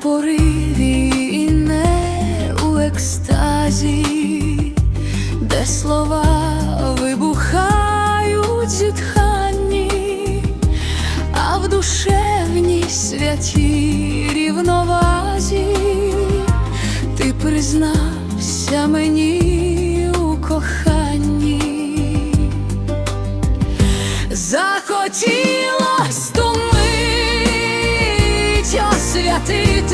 в не у екстазі, де слова вибухають зітханні, а в душевній святій рівновазі ти признався мені у коханні.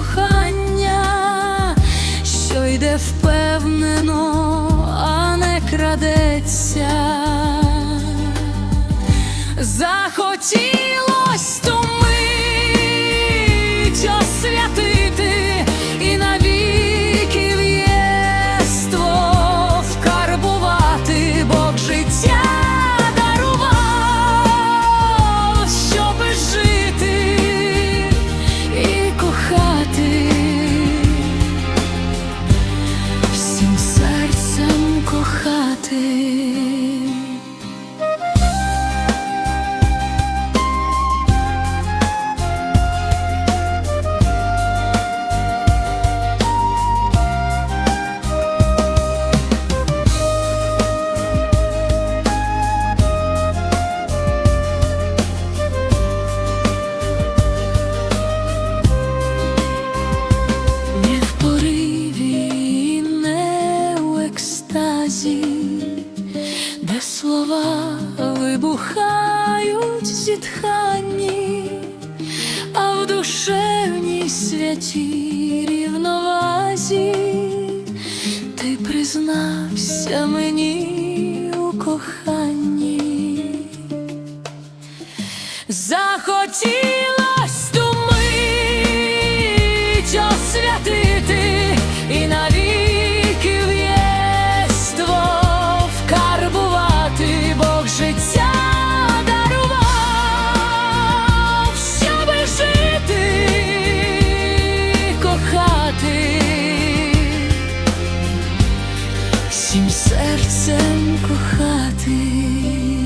кохання, що йде впевнено, а не крадеться. Захотілось ту слова вибухають зітханні, а в душевній святій рівновазі ти признався мені у коханні. Захотіла всім серцем кохати.